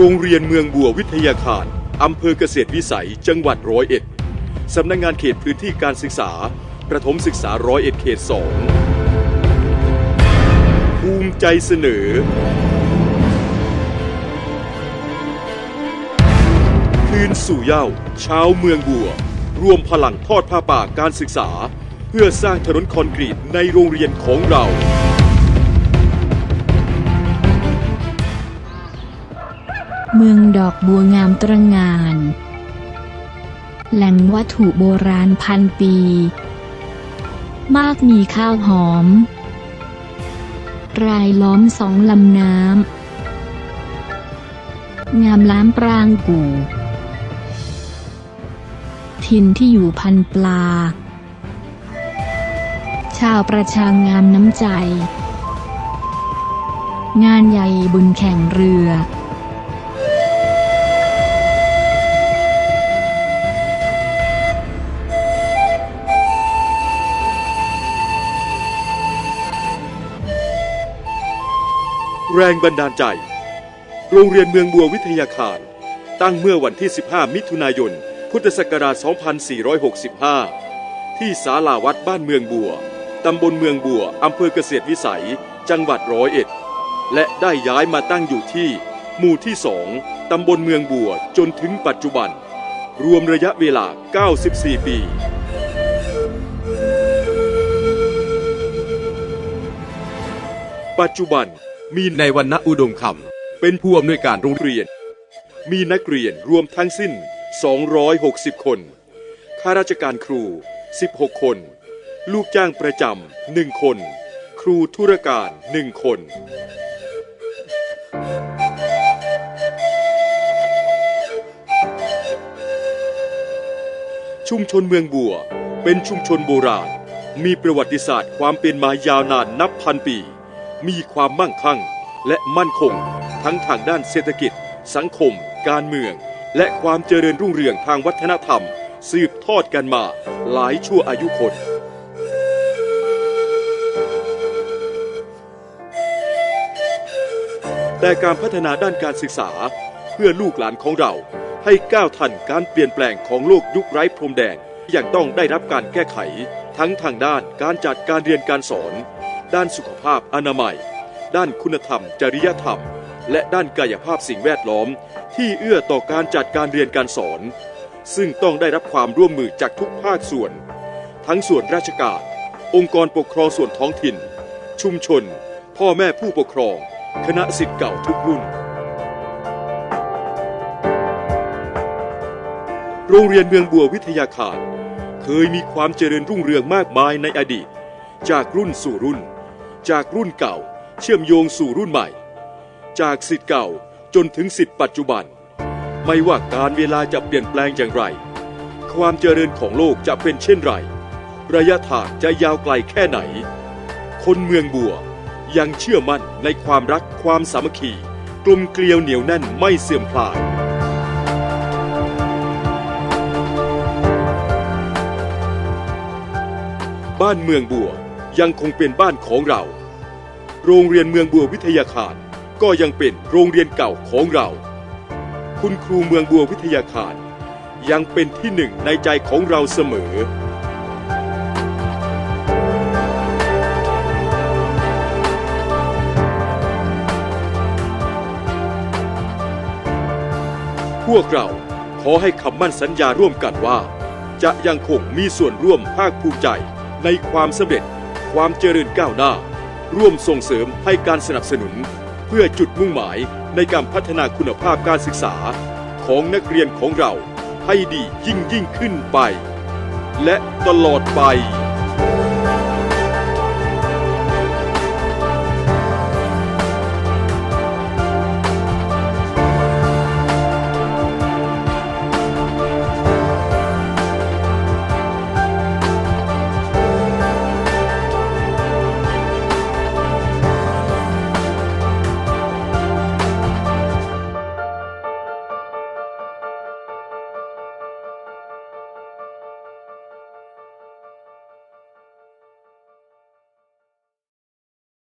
โรงเรียนเมืองบัววิทยาคารอำเภอเกษตรวิสัย จังหวัดร้อยเอ็ดสำนักงานเขตพื้นที่การศึกษา ประถมศึกษาร้อยเอ็ดเขตสองภูมิใจเสนอ คืนสู่เย้าช้าเมืองบัว รวมพลังทอดผ้าป่าการศึกษา เพื่อสร้างถนนคอนกรีตในโรงเรียนของเรา เมืองดอกบัวงามตระงาน แหล่งวัตถุโบราณพันปี มากมีข้าวหอม รายล้อมสองลำน้ำ งามล้ามปรางกู่ถิ่นที่อยู่พันปลา ชาวประชางามน้ำใจ งานใหญ่บุญแข่งเรือ แรงบันดาลใจ โรงเรียนเมืองบัววิทยาคาร ตั้งเมื่อวันที่ 15 มิถุนายน พุทธศักราช 2465 ที่ศาลาวัดบ้านเมืองบัว ตำบลเมืองบัว อำเภอเกษตรวิสัย จังหวัดร้อยเอ็ด และได้ย้ายมาตั้งอยู่ที่ หมู่ที่ 2 ตำบลเมืองบัว จนถึงปัจจุบัน รวมระยะเวลา 94 ปีปัจจุบัน มีในวันณอุดมคำเป็นผู้อำนวยการโรงเรียน มีนักเรียนรวมทั้งสิ้น 260 คน ข้าราชการครู 16 คน ลูกจ้างประจำหนึ่งคน ครูธุรการหนึ่งคน ชุมชนเมืองบัวเป็นชุมชนโบราณ มีประวัติศาสตร์ความเป็นมายาวนานนับพันปี มีความมั่งคั่ง และมั่นคง ทั้งทางด้านเศรษฐกิจ สังคม การเมือง และความเจริญรุ่งเรืองทางวัฒนธรรม สืบทอดกันมาหลายชั่วอายุคนแต่การพัฒนาด้านการศึกษาเพื่อลูกหลานของเรา ให้ก้าวทันการเปลี่ยนแปลงของโลกยุคไร้พรมแดนอย่างต้องได้รับการแก้ไข ทั้งทางด้านการจัดการเรียนการสอน ด้านสุขภาพอนามัย ด้านคุณธรรม จริยธรรม และด้านกายภาพสิ่งแวดล้อม ที่เอื้อต่อการจัดการเรียนการสอน ซึ่งต้องได้รับความร่วมมือจากทุกภาคส่วน ทั้งส่วนราชการ องค์กรปกครองส่วนท้องถิ่น ชุมชน พ่อแม่ผู้ปกครอง คณะสิทธิ์เก่าทุกรุ่นโรงเรียนเมืองบัววิทยาคาร เคยมีความเจริญรุ่งเรืองมากมายในอดีต จากรุ่นสู่รุ่น จากรุ่นเก่า เชื่อมโยงสู่รุ่นใหม่ จากสิทธิ์เก่าจนถึงสิทธิ์ปัจจุบัน ไม่ว่าการเวลาจะเปลี่ยนแปลงอย่างไร ความเจริญของโลกจะเป็นเช่นไร ระยะทางจะยาวไกลแค่ไหน คนเมืองบัวยังเชื่อมั่นในความรักความสามัคคีกลมเกลียวเหนียวแน่นไม่เสื่อมคลาย บ้านเมืองบัวยังคงเป็นบ้านของเรา โรงเรียนเมืองบัววิทยาคาร ก็ยังเป็นโรงเรียนเก่าของเรา คุณครูเมืองบัววิทยาคาร ยังเป็นที่หนึ่งในใจของเราเสมอพวกเราขอให้คำมั่นสัญญาร่วมกันว่า จะยังคงมีส่วนร่วมภาคภูมิใจในความสำเร็จความเจริญก้าวหน้า ร่วมส่งเสริมให้การสนับสนุน เพื่อจุดมุ่งหมายในการพัฒนาคุณภาพการศึกษาของนักเรียนของเราให้ดียิ่งยิ่งขึ้นไป และตลอดไป